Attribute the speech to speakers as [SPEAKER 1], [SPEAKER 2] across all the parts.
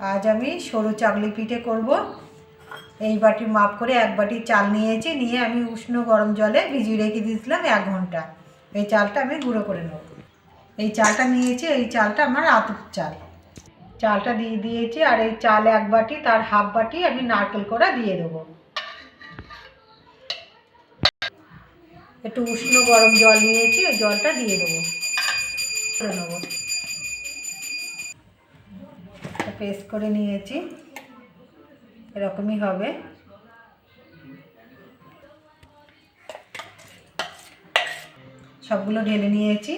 [SPEAKER 1] আজ আমি সরু চাকলি পিঠে করব। এই বাটি মাপ করে এক বাটি চাল নিয়েছি, নিয়ে আমি উষ্ণ গরম জলে ভিজিয়ে রেখে দিয়েছিলাম এক ঘণ্টা। এই চালটা আমি গুঁড়ো করে নেব। এই চালটা নিয়েছি, এই চালটা আমার আতপ চাল। চালটা দিয়ে দিয়েছি আর এই চাল এক বাটি, তার হাফ বাটি আমি নারকেল করা দিয়ে দেবো। একটু উষ্ণ গরম জল নিয়েছি ওই জলটা দিয়ে দেবো। করে নেব। পেস্ট করে নিয়েছি। এরকমই হবে। সবগুলো ঢেলে নিয়েছি।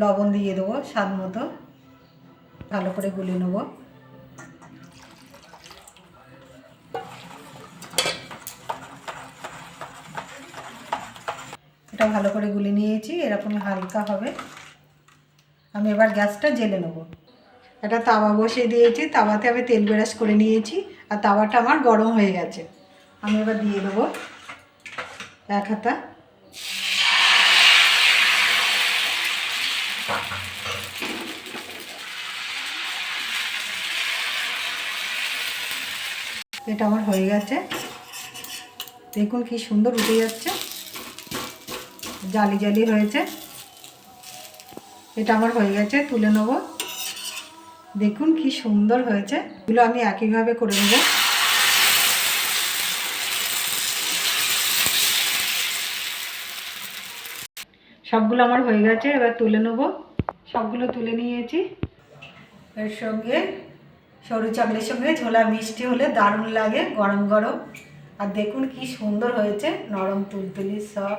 [SPEAKER 1] লবণ দিয়ে দেবো স্বাদ মতো। ভালো করে গুলে নেব। এটা ভালো করে গুলে নিয়েছি। এরকমই হালকা হবে। আমি এবার গ্যাসটা জেলে নেব। একটা তাওয়া বসিয়ে দিয়েছি, তাওয়াতে আমি তেল বেরাস করে নিয়েছি আর তাওয়াটা আমার গরম হয়ে গেছে। আমি এবার দিয়ে দেবো এক হাতা। এটা আমার হয়ে গেছে। দেখুন কি সুন্দর উঠে যাচ্ছে। জালি জালি হয়েছে। এটা আমার হয়ে গেছে, তুলে নেব। দেখুন কি সুন্দর হয়েছে। এগুলো আমি একইভাবে করে নেব। সবগুলো আমার হয়ে গেছে, এবার তুলে নেব। সবগুলো তুলে নিয়েছি। এর সঙ্গে সরু চাকলের সঙ্গে ঝোলা মিষ্টি হলে দারুণ লাগে, গরম গরম। আর দেখুন কি সুন্দর হয়েছে, নরম তুলতুলি সব।